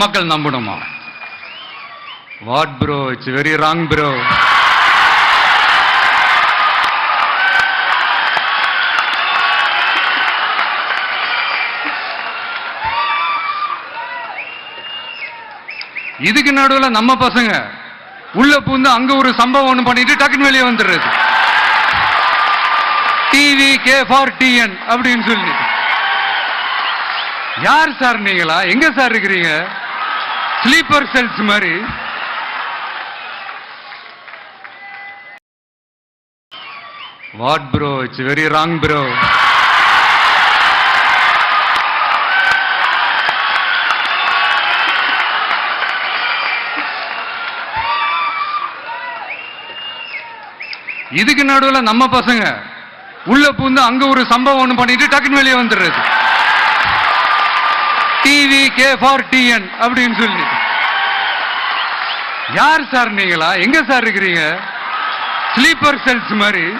மக்கள் நம்பணுமா? What bro it's very wrong bro இதுக்கு நடுவுல நம்ம பசங்க உள்ள பூந்து அங்க ஒரு சம்பவம் ஒண்ணு பண்ணிட்டு டக்குன்னு வெளியே வந்துடுறது. டிவி கே ஃபார் டிஎன் அப்படின்னு சொல்லி. யார் சார் நீங்களா? எங்க சார் இருக்கிறீங்க? ஸ்லீப்பர் செல்ஸ் மாதிரி. What bro it's very wrong bro இதுக்கு நடுவில் நம்ம பசங்க உள்ள பூந்து அங்க ஒரு சம்பவம் ஒண்ணு பண்ணிட்டு டக்குன்னு வெளியே வந்துடுறது. டிவி கே ஃபார் டிஎன் அப்படின்னு சொல்லி யார் சார் நீங்களா? எங்க சார் இருக்கிறீங்க? ஸ்லீப்பர் செல்ஸ் மாதிரி.